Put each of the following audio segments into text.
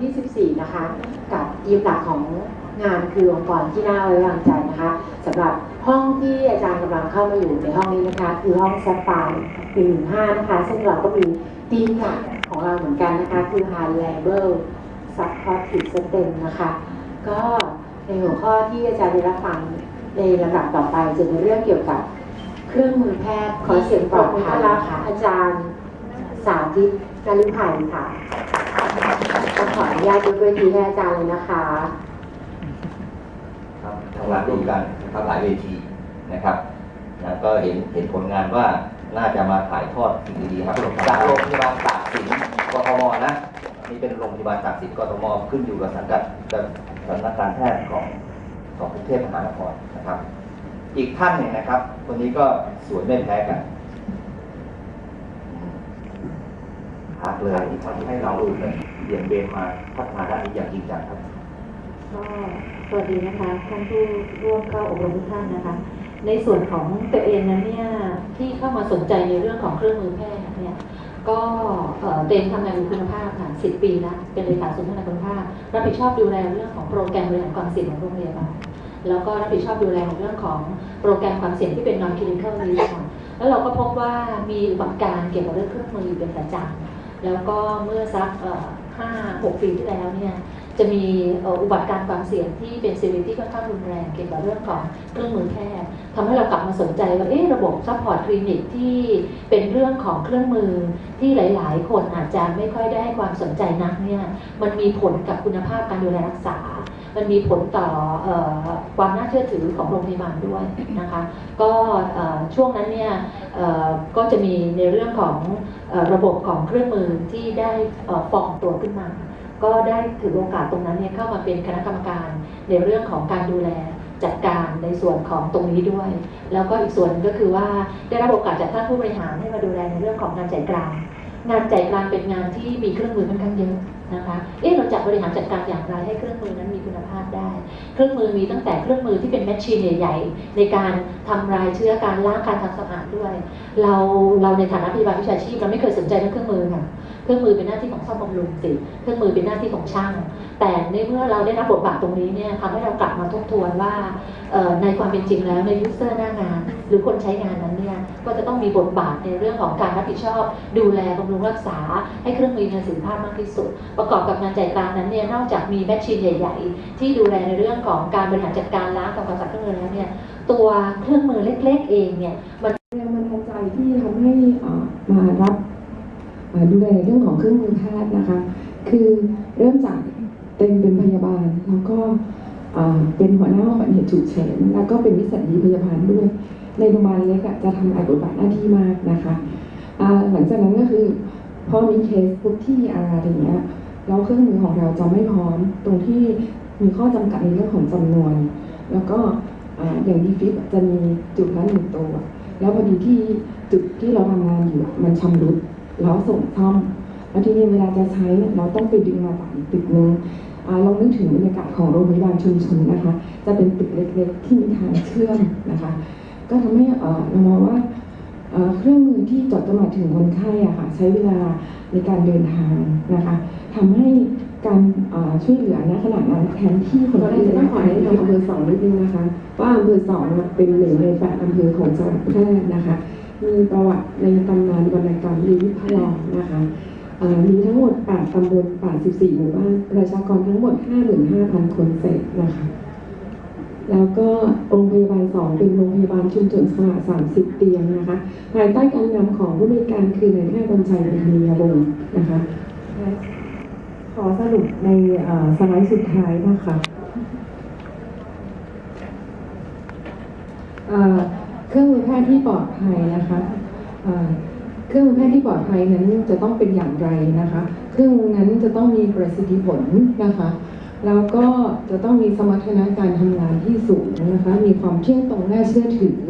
ที่ 14 นะคะ กับทีมหลักของงานคือองค์กรที่น่าไว้วางใจนะคะสำหรับห้องที่อาจารย์กำลังเข้ามาอยู่ในห้องนี้นะคะ คือห้องแซฟไฟ115 นะคะ ซึ่งเราก็มีทีมหลักของเราเหมือนกันนะคะ คือ High Level Supportive System นะคะ ก็ในหัวข้อที่อาจารย์ได้รับฟังในลำดับต่อไปจะเป็นเรื่องเกี่ยวกับเครื่องมือแพทย์ขอเสียงปรบมือต้อนรับค่ะอาจารย์สาธิตกาลุภัยค่ะ ก็ขออนุญาตยกเวทีให้อาจารย์เลยนะคะ ครับทำงานร่วมกันนะครับหลายเวทีนะครับแล้วก็เห็นเห็นผลงานว่าน่าจะมาถ่ายทอดสิ่งดีๆครับจากโรงพยาบาลตากสินกทมนะนี่เป็นโรงพยาบาลตากสินกทมขึ้นอยู่กับสังกัดกับสำนักการแพทย์ของของกรุงเทพมหานครนะครับ อีกท่านหนึ่งนะครับคนนี้ก็สวยไม่แพ้กันพักเลยที่ทำให้เราเนี่ยเบี่ยงเบนมาพัฒนาด้านนี้อย่างจริงจังครับก็สวัสดีนะคะท่านผู้ร่วมเข้าอบรมทุกท่านนะคะ ในส่วนของตัวเองนั้นเนี่ยที่เข้ามาสนใจในเรื่องของเครื่องมือแพทย์เนี่ยก็เต็มทำงานคุณภาพค่ะ10ปีแล้วเป็นเลขาศูนย์พัฒนาคุณภาพ รับผิดชอบดูแลเรื่องของโปรแกรมบริหารความเสี่ยงของโรงพยาบาลแล้วก็รับผิดชอบดูแลในเรื่องของโปรแกรมความเสี่ยงที่เป็น non clinical risk ค่ะแล้วเราก็พบว่ามีอุบัติการณ์เกี่ยวกับเรื่องเครื่องมืออยู่เป็นประจำแล้วก็เมื่อสัก เอ่อห้าหกปีที่แล้วเนี่ยจะมีอุบัติการณ์ความเสี่ยงที่เป็นซีเรียที่ค่อนข้างรุนแรงเกี่ยวกับเรื่องของเครื่องมือแพทย์ทำให้เรากลับมาสนใจว่าเอ๊ะระบบซัพพอร์ตคลินิกที่เป็นเรื่องของเครื่องมือที่หลาย ๆ คนอาจจะไม่ค่อยได้ความสนใจนักเนี่ยมันมีผลกับคุณภาพการดูแลรักษา มันมีผลต่อเอ่อความน่าเชื่อถือของโรงพยาบาลด้วยนะคะ ก็เอ่อช่วงนั้นเนี่ยเอ่อก็จะมีในเรื่องของเอ่อระบบของเครื่องมือที่ได้เอ่อฟอร์มตัวขึ้นมา ก็ได้ถือโอกาสตรงนั้นเนี่ยเข้ามาเป็นคณะกรรมการในเรื่องของการดูแลจัดการในส่วนของตรงนี้ด้วย แล้วก็อีกส่วนหนึ่งก็คือว่าได้รับโอกาสจากท่านผู้บริหารให้มาดูแลในเรื่องของงานจ่ายกลาง งานจ่ายกลางเป็นงานที่มีเครื่องมือค่อนข้างเยอะนะคะเอ๊ะเราจะบริหารจัดการอย่างไรให้เครื่องมือนั้นมีคุณภาพได้ เครื่องมือมีตั้งแต่เครื่องมือที่เป็นแมชชีนใหญ่ๆในการทำลายเชื้อการล้างการทำสะอาดด้วย เราเราในฐานะพยาบาลวิชาชีพเราไม่เคยสนใจเรื่องเครื่องมือค่ะเครื่องมือเป็นหน้าที่ของซ่อมบำรุงสิเครื่องมือเป็นหน้าที่ของช่าง แต่ในเมื่อเราได้รับบทบาทตรงนี้เนี่ยทำให้เรากลับมาทบทวนว่าในความเป็นจริงแล้วในยูเซอร์หน้างาน หรือคนใช้งานนั้นเนี่ย ก็จะต้องมีบทบาทในเรื่องของการรับผิดชอบ ดูแลบำรุงรักษา ให้เครื่องมือมีประสิทธิภาพมากที่สุด ประกอบกับงานจ่ายกลางนั้นเนี่ยนอกจากมีแมชชีนใหญ่ ๆ ที่ดูแลในเรื่องของการบริหารจัดการล้างทำความสะอาดเครื่องมือแล้วเนี่ยตัวเครื่องมือเล็ก ๆ เองเนี่ยมันแรงบันดาลใจที่ทำให้อ่อมารับดูแลในเรื่องของเครื่องมือแพทย์นะคะ คือเริ่มจากเต็มเป็นพยาบาลแล้วก็ เป็นหัวหน้าห้องปฏิบัติเหตุฉุกเฉินแล้วก็เป็นวิสัญญีพยาบาลด้วย ในโรงพยาบาลเล็กอะจะทำหลายบทบาทหน้าที่มากนะคะหลังจากนั้นก็คือพอมีเคสปุ๊บที่อาอะไรอย่างเงี้ยแล้วเครื่องมือของเราจะไม่พร้อมตรงที่มีข้อจำกัดในเรื่องของจำนวน แล้วก็อย่างดีฟิปจะมีจุดละหนึ่งตัว แล้วพอดีที่จุดที่เราทำงานอยู่มันชำรุดแล้วส่งซ่อมแล้วทีนี้เวลาจะใช้เนี่ยเราต้องไปดึงมาจากตึกนึงอ่า ลองนึกถึงบรรยากาศของโรงพยาบาลชุมชนนะคะ จะเป็นตึกเล็กๆที่มีทางเชื่อมนะคะ ก็ทำให้เรามองว่าเครื่องมือที่จอดจมาถึงคนไข้อะค่ะใช้เวลาในการเดินทางนะคะทำให้การช่วยเหลือณขณะนั้นแทนที่คนไข้จะต้องขอให้อำเภอสองนิดนึงนะคะว่าอำเภอสองเป็นหนึ่งในแปดอำเภอของจังหวัดแพร่นะคะมีประวัติในตำนานวรรณกรรมลีวิพลองนะคะ มีทั้งหมด 8 ตำบล 84 หมู่บ้าน ประชากรทั้งหมด 55,000 คนเศษนะคะ แล้วก็โรงพยาบาล 2 เป็นโรงพยาบาลชุมชนสละ30 เตียงนะคะ ภายใต้การนำของผู้บริการคือนายแพทย์บรรชัยมียาวงศ์นะคะ ขอสรุปในสไลด์สุดท้ายนะคะเครื่องมือแพทย์ที่ปลอดภัยนะคะ เครื่องมือแพทย์ที่ปลอดภัยนั้นจะต้องเป็นอย่างไรนะคะ เครื่องมือนั้นจะต้องมีประสิทธิผลนะคะแล้วก็จะต้องมีสมรรถนะการทำงานที่สูงนะคะ มีความเที่ยงตรงน่าเชื่อถือ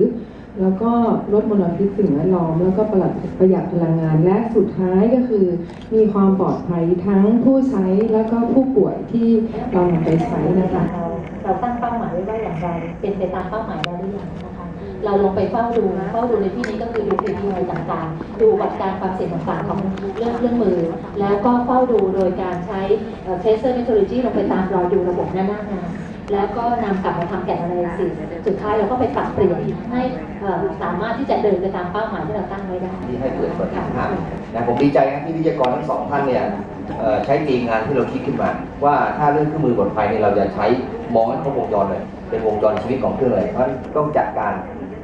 แล้วก็ลดมลพิษสิ่งแวดล้อม แล้วก็ประหยัดประหยัดพลังงาน และสุดท้ายก็คือ มีความปลอดภัยทั้งผู้ใช้แล้วก็ผู้ป่วยที่เรานำไปใช้นะคะเราตั้งเป้าหมายไว้ว่าอย่างไร เป็นไปตามเป้าหมายเราหรือยังนะคะ เราลงไปเฝ้าดูเฝ้าดูในที่นี้ก็คือดู ดูบัตการความเสี่ยงต่างๆของเรื่องเครื่องมือ แล้วก็เฝ้าดูโดยการใช้เอ่อ tracer methodology ลงไปตามรอยดูระบบหน้าหน้างานแล้วก็นำกลับมาทำแกะอะไรสิสุดท้ายเราก็ไปปรับเปลี่ยนให้สามารถที่จะเดินไปตามเป้าหมายที่เราตั้งไว้ได้ที่ให้เกิดประสิทธิภาพนะผมดีใจนะที่วิทยากรทั้งสองท่านเนี่ยใช้ตีมงานที่เราคิดขึ้นมา ว่าถ้าเรื่องเครื่องมือปลอดภัยเนี่ยเราจะใช้มองให้ครบวงจรเลย เป็นวงจรชีวิตของเครื่องเลยเพราะต้องจัดการ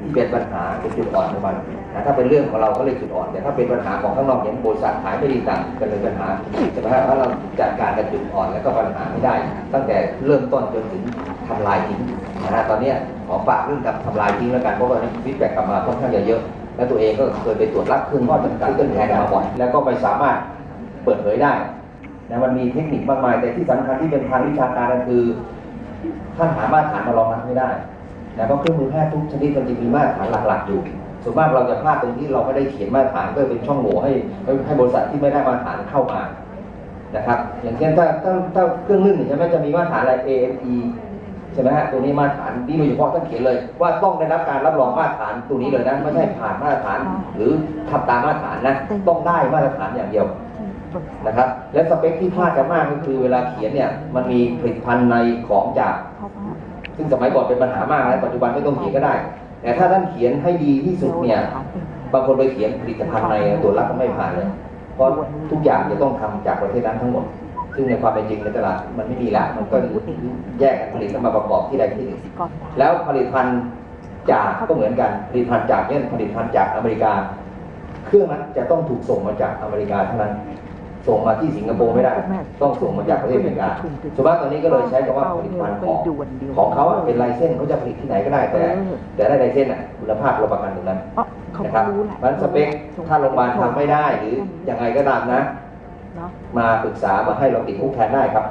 ที่เป็นปัญหาเป็นจุดอ่อนของมันนะถ้าเป็นเรื่องของเราก็เลยจุดอ่อน แต่ถ้าเป็นปัญหาของข้างนอกอย่างบริษัทขายไม่ดีต่างกันเลยปัญหาใช่ไหมครับถ้าเราจัดการกับจุดอ่อนแล้วก็ปัญหาไม่ได้ ตั้งแต่เริ่มต้นจนถึงทำลายทิ้งนะฮะตอนนี้ขอฝากเรื่องการทำลายทิ้งแล้วกันเพราะว่าฟีดแบ็กกลับมาค่อนข้างจะเยอะ และตัวเองก็เคยไปตรวจรับเครื่องทอจำกัดเครื่องแทนมาบ่อยแล้วก็ไม่สามารถเปิดเผยได้นะมันมีเทคนิคมากมายแต่ที่สำคัญที่เป็นทางวิชาการก็คือ ท่านหามาตรฐานมารองรับไม่ได้นะเพราะเครื่องมือแพทย์ทุกชนิดมันจะมีมาตรฐานหลักๆอยู่ส่วนมากเราจะพลาดตรงที่เราไม่ได้เขียนมาตรฐานก็เป็นช่องโหว่ให้ให้บริษัทที่ไม่ได้มาตรฐานเข้ามานะครับอย่างเช่นถ้าถ้าถ้าเครื่องนึ่งใช่ไหมจะมีมาตรฐานอะไร AME ใช่ไหมฮะตัวนี้มาตรฐานนี่โดยเฉพาะท่านเขียนเลย ว่าต้องได้รับการรับรองมาตรฐานตัวนี้เลยนะไม่ใช่ผ่านมาตรฐาน หรือทำตามมาตรฐานนะต้องได้มาตรฐานอย่างเดียว นะครับและสเปคที่พลาดกันมากก็คือเวลาเขียนเนี่ยมันมีผลิตภัณฑ์ในของจาก ซึ่งสมัยก่อนเป็นปัญหามากแล้วปัจจุบันไม่ต้องเขียนก็ได้ แต่ถ้าท่านเขียนให้ดีที่สุดเนี่ยบางคนไปเขียนผลิตภัณฑ์ในตัวรับก็ไม่ผ่านเลย เพราะทุกอย่างจะต้องทำจากประเทศนั้นทั้งหมด ซึ่งในความเป็นจริงในตลาดมันไม่มีละมันก็แยกผลิตมาประกอบที่ใดที่หนึ่งแล้วผลิตภัณฑ์จากก็เหมือนกันผลิตภัณฑ์จากเนี่ยผลิตภัณฑ์จากอเมริกา เครื่องนั้นจะต้องถูกส่งมาจากอเมริกาเท่านั้น ส่งมาที่สิงคโปร์ไม่ได้ ต้องส่งมาจากประเทศอเมริกาส่วนมากตอนนี้ก็เลยใช้คำว่าผลิตภัณฑ์ของของเขาอะเป็นไลเซนส์เขาจะผลิตที่ไหนก็ได้แต่ แต่ได้ไลเซนส์อะคุณภาพเราประกันตรงนั้นเพราะเขานะคก็รับรู้แหละเพราะฉะนั้นสเปคถ้าโรงพยาบาลทำไม่ได้หรือยังไงก็ตามนะเนาะมาปรึกษามาให้เราติดคุกแทนได้ครับ